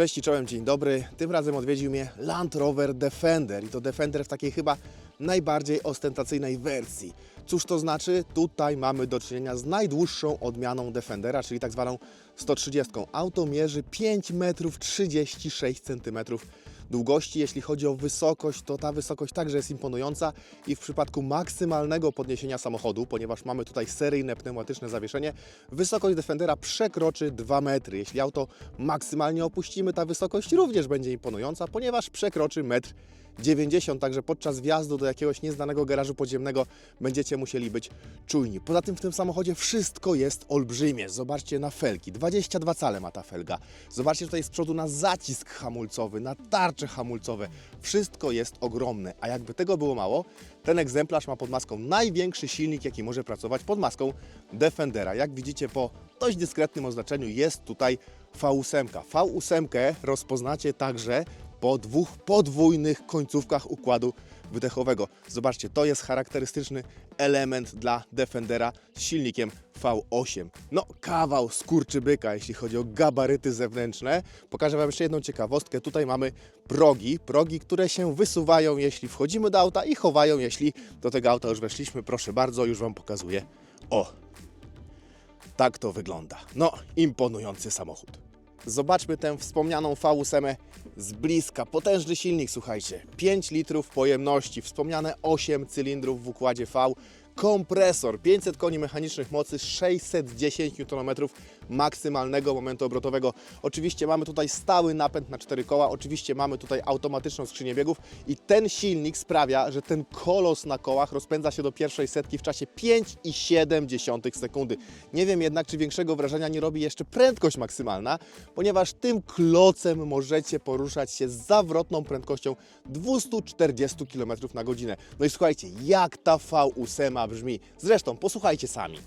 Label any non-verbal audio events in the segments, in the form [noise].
Cześć i czołem, dzień dobry. Tym razem odwiedził mnie Land Rover Defender i to Defender w takiej chyba najbardziej ostentacyjnej wersji. Cóż to znaczy? Tutaj mamy do czynienia z najdłuższą odmianą Defendera, czyli tak zwaną 130. Auto mierzy 5 metrów 36 centymetrów długości. Jeśli chodzi o wysokość, to ta wysokość także jest imponująca i w przypadku maksymalnego podniesienia samochodu, ponieważ mamy tutaj seryjne pneumatyczne zawieszenie, wysokość Defendera przekroczy 2 metry. Jeśli auto maksymalnie opuścimy, ta wysokość również będzie imponująca, ponieważ przekroczy metr 90, także podczas wjazdu do jakiegoś nieznanego garażu podziemnego będziecie musieli być czujni. Poza tym w tym samochodzie wszystko jest olbrzymie. Zobaczcie na felki, 22 cale ma ta felga. Zobaczcie tutaj z przodu na zacisk hamulcowy, na tarcze hamulcowe. Wszystko jest ogromne, a jakby tego było mało, ten egzemplarz ma pod maską największy silnik, jaki może pracować pod maską Defendera. Jak widzicie po dość dyskretnym oznaczeniu jest tutaj V8. V8 rozpoznacie także po dwóch podwójnych końcówkach układu wydechowego. Zobaczcie, to jest charakterystyczny element dla Defendera z silnikiem V8. No, kawał skurczybyka, jeśli chodzi o gabaryty zewnętrzne. Pokażę Wam jeszcze jedną ciekawostkę. Tutaj mamy progi, progi, które się wysuwają, jeśli wchodzimy do auta i chowają, jeśli do tego auta już weszliśmy. Proszę bardzo, już Wam pokazuję. O, tak to wygląda. No, imponujący samochód. Zobaczmy tę wspomnianą V8 z bliska. Potężny silnik, słuchajcie. 5 litrów pojemności, wspomniane 8 cylindrów w układzie V. Kompresor, 500 koni mechanicznych mocy, 610 Nm maksymalnego momentu obrotowego. Oczywiście mamy tutaj stały napęd na 4 koła, oczywiście mamy tutaj automatyczną skrzynię biegów i ten silnik sprawia, że ten kolos na kołach rozpędza się do pierwszej setki w czasie 5,7 sekundy. Nie wiem jednak, czy większego wrażenia nie robi jeszcze prędkość maksymalna, ponieważ tym klocem możecie poruszać się z zawrotną prędkością 240 km na godzinę. No i słuchajcie, jak ta V8 brzmi. Zresztą posłuchajcie sami.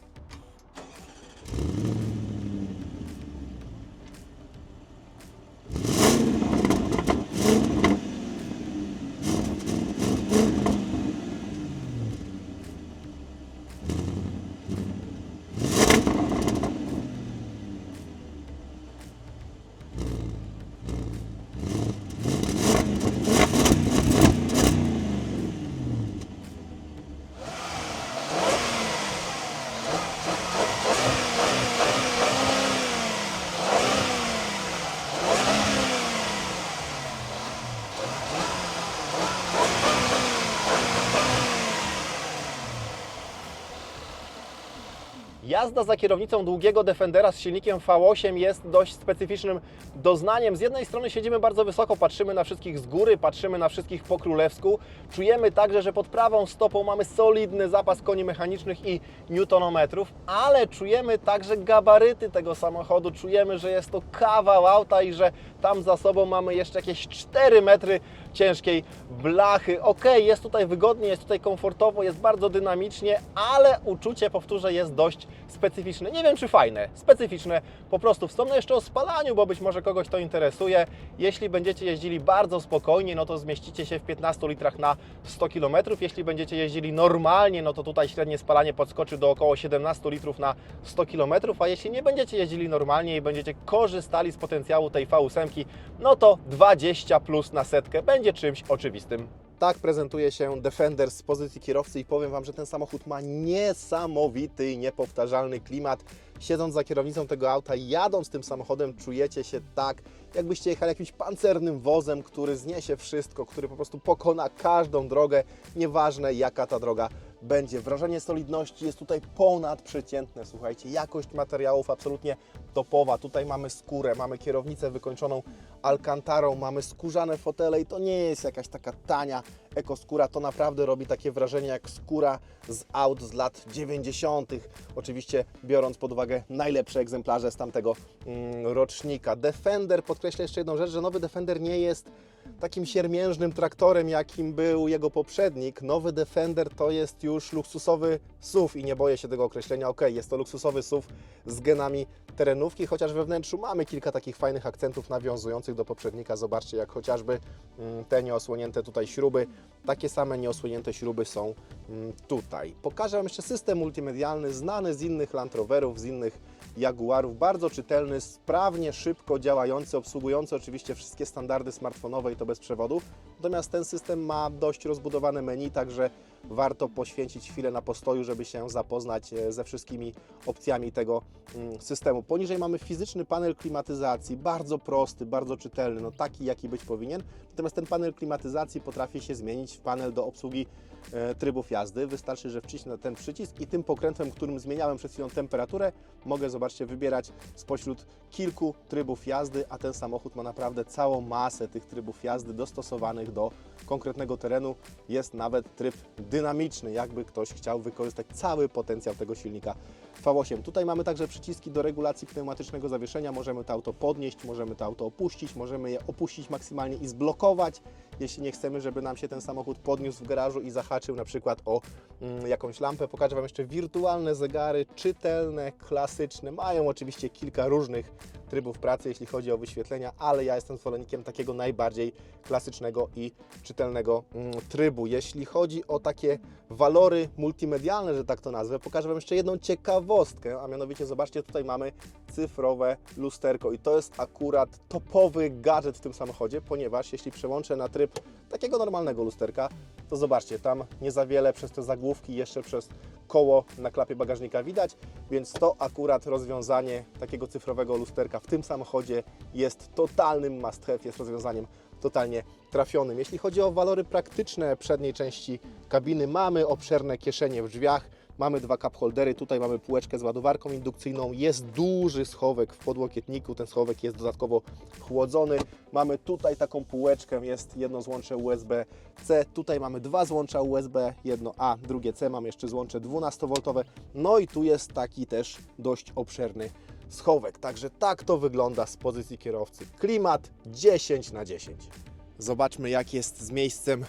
Jazda za kierownicą długiego Defendera z silnikiem V8 jest dość specyficznym doznaniem. Z jednej strony siedzimy bardzo wysoko, patrzymy na wszystkich z góry, patrzymy na wszystkich po królewsku. Czujemy także, że pod prawą stopą mamy solidny zapas koni mechanicznych i newtonometrów, ale czujemy także gabaryty tego samochodu. Czujemy, że jest to kawał auta i że tam za sobą mamy jeszcze jakieś 4 metry ciężkiej blachy. Ok, jest tutaj wygodnie, jest tutaj komfortowo, jest bardzo dynamicznie, ale uczucie, powtórzę, jest dość specyficzne. Nie wiem, czy fajne, specyficzne. Po prostu wspomnę jeszcze o spalaniu, bo być może kogoś to interesuje. Jeśli będziecie jeździli bardzo spokojnie, no to zmieścicie się w 15 litrach na 100 km. Jeśli będziecie jeździli normalnie, no to tutaj średnie spalanie podskoczy do około 17 litrów na 100 km, a jeśli nie będziecie jeździli normalnie i będziecie korzystali z potencjału tej V8, no to 20 plus na setkę będzie czymś oczywistym. Tak prezentuje się Defender z pozycji kierowcy i powiem Wam, że ten samochód ma niesamowity i niepowtarzalny klimat. Siedząc za kierownicą tego auta, jadąc tym samochodem, czujecie się tak, jakbyście jechali jakimś pancernym wozem, który zniesie wszystko, który po prostu pokona każdą drogę, nieważne jaka ta droga będzie. Wrażenie solidności jest tutaj ponadprzeciętne, słuchajcie, jakość materiałów absolutnie topowa. Tutaj mamy skórę, mamy kierownicę wykończoną alkantarą, mamy skórzane fotele i to nie jest jakaś taka tania ekoskóra, to naprawdę robi takie wrażenie jak skóra z aut z lat 90. Oczywiście biorąc pod uwagę najlepsze egzemplarze z tamtego mm, rocznika. Defender, podkreślę jeszcze jedną rzecz, że nowy Defender nie jest takim siermiężnym traktorem, jakim był jego poprzednik. Nowy Defender to jest już luksusowy SUV i nie boję się tego określenia. Ok, jest to luksusowy SUV z genami terenówki, chociaż we wnętrzu mamy kilka takich fajnych akcentów nawiązujących do poprzednika. Zobaczcie, jak chociażby mm, te nieosłonięte tutaj śruby, takie same nieosłonięte śruby są mm, tutaj. Pokażę Wam jeszcze system multimedialny znany z innych Land Roverów, z innych Jaguarów. Bardzo czytelny, sprawnie, szybko działający, obsługujący oczywiście wszystkie standardy smartfonowe i to bez przewodu. Natomiast ten system ma dość rozbudowane menu, także warto poświęcić chwilę na postoju, żeby się zapoznać e, ze wszystkimi opcjami tego mm, systemu. Poniżej mamy fizyczny panel klimatyzacji, bardzo prosty, bardzo czytelny, no taki jaki być powinien. Natomiast ten panel klimatyzacji potrafi się zmienić w panel do obsługi e, trybów jazdy. Wystarczy, że wcisnę ten przycisk i tym pokrętłem, którym zmieniałem przed chwilą temperaturę, mogę, zobaczcie, wybierać spośród kilku trybów jazdy, a ten samochód ma naprawdę całą masę tych trybów jazdy dostosowanych do konkretnego terenu. Jest nawet tryb dynamiczny, jakby ktoś chciał wykorzystać cały potencjał tego silnika V8. Tutaj mamy także przyciski do regulacji pneumatycznego zawieszenia. Możemy to auto podnieść, możemy to auto opuścić, możemy je opuścić maksymalnie i zblokować, jeśli nie chcemy, żeby nam się ten samochód podniósł w garażu i zahaczył na przykład o mm, jakąś lampę. Pokażę Wam jeszcze wirtualne zegary, czytelne, klasyczne. Mają oczywiście kilka różnych trybów pracy, jeśli chodzi o wyświetlenia, ale ja jestem zwolennikiem takiego najbardziej klasycznego i czytelnego mm, trybu. Jeśli chodzi o takie walory multimedialne, że tak to nazwę, pokażę Wam jeszcze jedną ciekawostkę, a mianowicie zobaczcie, tutaj mamy cyfrowe lusterko i to jest akurat topowy gadżet w tym samochodzie, ponieważ jeśli przełączę na tryb takiego normalnego lusterka, to zobaczcie, tam nie za wiele przez te zagłówki, jeszcze przez koło na klapie bagażnika widać, więc to akurat rozwiązanie takiego cyfrowego lusterka w tym samochodzie jest totalnym must have, jest rozwiązaniem totalnie trafionym. Jeśli chodzi o walory praktyczne przedniej części kabiny, mamy obszerne kieszenie w drzwiach, mamy dwa cup holdery, tutaj mamy półeczkę z ładowarką indukcyjną, jest duży schowek w podłokietniku, ten schowek jest dodatkowo chłodzony. Mamy tutaj taką półeczkę, jest jedno złącze USB-C, tutaj mamy dwa złącza USB, jedno A, drugie C, mam jeszcze złącze 12V, no i tu jest taki też dość obszerny schowek. Także tak to wygląda z pozycji kierowcy. Klimat 10 na 10. Zobaczmy jak jest z miejscem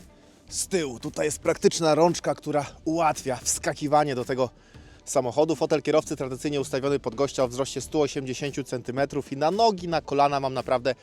z tyłu. Tutaj jest praktyczna rączka, która ułatwia wskakiwanie do tego samochodu. Fotel kierowcy tradycyjnie ustawiony pod gościa o wzroście 180 cm i na nogi, na kolana mam naprawdę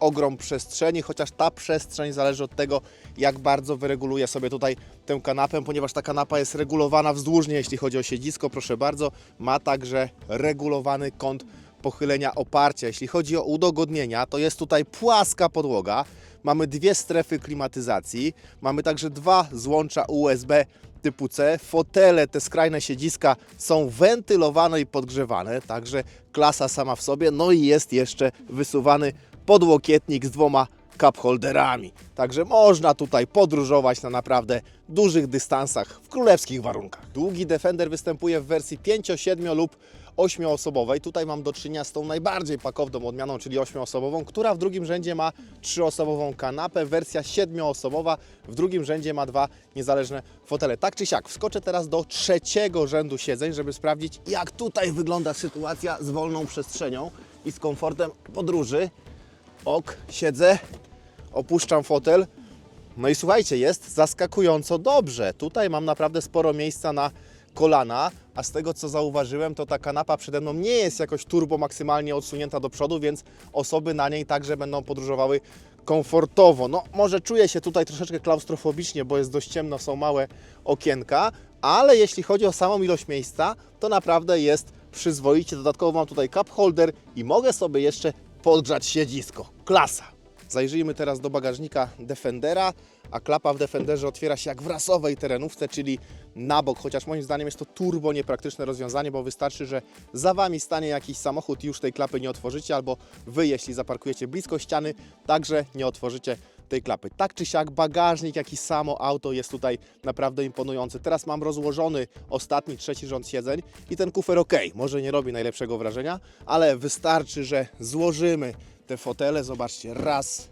ogrom przestrzeni, chociaż ta przestrzeń zależy od tego, jak bardzo wyreguluję sobie tutaj tę kanapę, ponieważ ta kanapa jest regulowana wzdłużnie, jeśli chodzi o siedzisko, proszę bardzo. Ma także regulowany kąt pochylenia oparcia. Jeśli chodzi o udogodnienia, to jest tutaj płaska podłoga. Mamy dwie strefy klimatyzacji, mamy także dwa złącza USB typu C. Fotele, te skrajne siedziska są wentylowane i podgrzewane, także klasa sama w sobie. No i jest jeszcze wysuwany podłokietnik z dwoma cup holderami. Także można tutaj podróżować na naprawdę dużych dystansach w królewskich warunkach. Długi Defender występuje w wersji 5, 7 lub 8-osobowej. Tutaj mam do czynienia z tą najbardziej pakowną odmianą, czyli 8-osobową, która w drugim rzędzie ma 3-osobową kanapę. Wersja 7-osobowa w drugim rzędzie ma dwa niezależne fotele. Tak czy siak, wskoczę teraz do trzeciego rzędu siedzeń, żeby sprawdzić, jak tutaj wygląda sytuacja z wolną przestrzenią i z komfortem podróży. Ok, siedzę, opuszczam fotel. No i słuchajcie, jest zaskakująco dobrze. Tutaj mam naprawdę sporo miejsca na kolana, a z tego co zauważyłem, to ta kanapa przede mną nie jest jakoś turbo maksymalnie odsunięta do przodu, więc osoby na niej także będą podróżowały komfortowo. No, może czuję się tutaj troszeczkę klaustrofobicznie, bo jest dość ciemno, są małe okienka, ale jeśli chodzi o samą ilość miejsca, to naprawdę jest przyzwoicie. Dodatkowo mam tutaj cup holder i mogę sobie jeszcze podgrzać siedzisko. Klasa! Zajrzyjmy teraz do bagażnika Defendera, a klapa w Defenderze otwiera się jak w rasowej terenówce, czyli na bok, chociaż moim zdaniem jest to turbo niepraktyczne rozwiązanie, bo wystarczy, że za Wami stanie jakiś samochód i już tej klapy nie otworzycie, albo Wy, jeśli zaparkujecie blisko ściany, także nie otworzycie tej klapy. Tak czy siak bagażnik, jak i samo auto jest tutaj naprawdę imponujący. Teraz mam rozłożony ostatni, trzeci rząd siedzeń i ten kufer ok, może nie robi najlepszego wrażenia, ale wystarczy, że złożymy te fotele, zobaczcie, raz,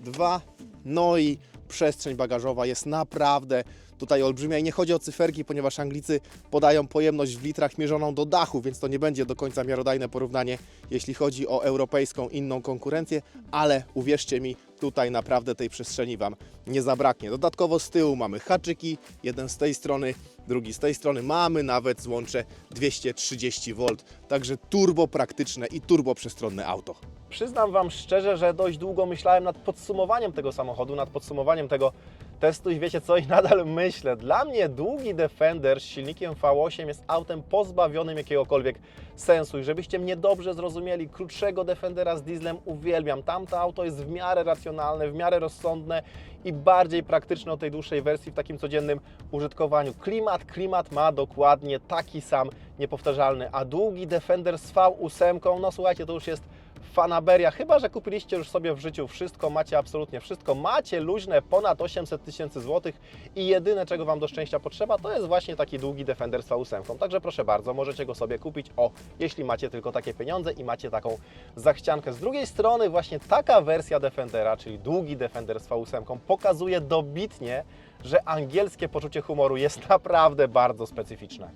dwa, no i przestrzeń bagażowa jest naprawdę tutaj olbrzymia i nie chodzi o cyferki, ponieważ Anglicy podają pojemność w litrach mierzoną do dachu, więc to nie będzie do końca miarodajne porównanie, jeśli chodzi o europejską inną konkurencję, ale uwierzcie mi, tutaj naprawdę tej przestrzeni Wam nie zabraknie. Dodatkowo z tyłu mamy haczyki, jeden z tej strony, drugi z tej strony, mamy nawet złącze 230V, także turbo praktyczne i turbo przestronne auto. Przyznam Wam szczerze, że dość długo myślałem nad podsumowaniem tego samochodu, nad podsumowaniem tego testuj, wiecie co, i [laughs] nadal myślę. Dla mnie długi Defender z silnikiem V8 jest autem pozbawionym jakiegokolwiek sensu. I żebyście mnie dobrze zrozumieli, krótszego Defendera z dieslem uwielbiam. Tamto auto jest w miarę racjonalne, w miarę rozsądne i bardziej praktyczne od tej dłuższej wersji w takim codziennym użytkowaniu. Klimat, klimat ma dokładnie taki sam, niepowtarzalny, a długi Defender z V8, no słuchajcie, to już jest fanaberia, chyba że kupiliście już sobie w życiu wszystko, macie absolutnie wszystko, macie luźne ponad 800 tysięcy złotych i jedyne czego Wam do szczęścia potrzeba to jest właśnie taki długi Defender z V8. Także proszę bardzo, możecie go sobie kupić, o, jeśli macie tylko takie pieniądze i macie taką zachciankę. Z drugiej strony właśnie taka wersja Defendera, czyli długi Defender z V8 pokazuje dobitnie, że angielskie poczucie humoru jest [laughs] naprawdę bardzo specyficzne.